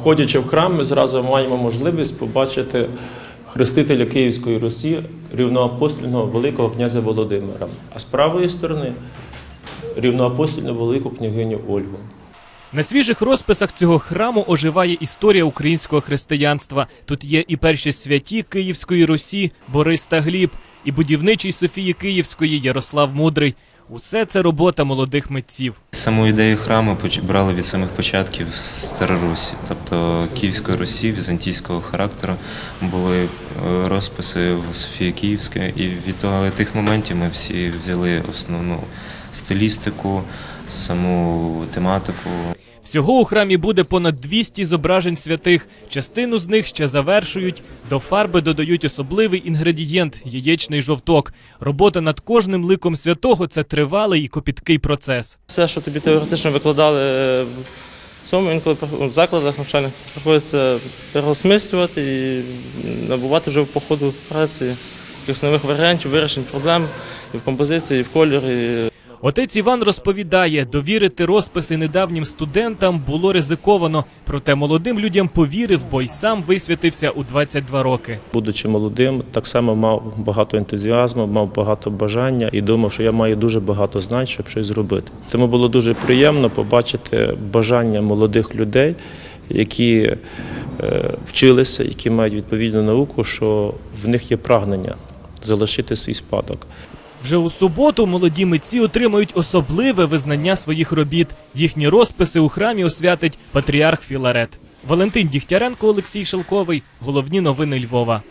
Входячи в храм, ми зразу маємо можливість побачити хрестителя Київської Русі, рівноапостольного Великого князя Володимира. А з правої сторони рівноапостольну велику княгиню Ольгу. На свіжих розписах цього храму оживає історія українського християнства. Тут є і перші святі Київської Русі, Борис та Гліб, і будівничий Софії Київської Ярослав Мудрий. Усе це робота молодих митців. Саму ідею храму брали від самих початків з Старорусі, тобто Київської Русі, візантійського характеру були е, розписи в Софії Київська, і від того тих моментів ми всі взяли основну стилістику, саму тематику. Всього у храмі буде понад 200 зображень святих. Частину з них ще завершують. До фарби додають особливий інгредієнт яєчний жовток. Робота над кожним ликом святого це тривалий і копіткий процес. Все, що тобі теоретично викладали е, в цьому інколи в закладах навчальних, приходиться переосмислювати і набувати вже по ходу праці якихось нових варіантів, вирішень проблем і в композиції, і в кольорі. Отець Іван розповідає, довірити розписи недавнім студентам було ризиковано, проте молодим людям повірив, бо й сам висвятився у 22 роки. Будучи молодим, так само мав багато ентузіазму, мав багато бажання і думав, що я маю дуже багато знань, щоб щось зробити. Тому було дуже приємно побачити бажання молодих людей, які е, вчилися, які мають відповідну науку, що в них є прагнення залишити свій спадок. Вже у суботу молоді митці отримають особливе визнання своїх робіт. Їхні розписи у храмі освятить патріарх Філарет. Валентин Дігтяренко, Олексій Шелковий. Головні новини Львова.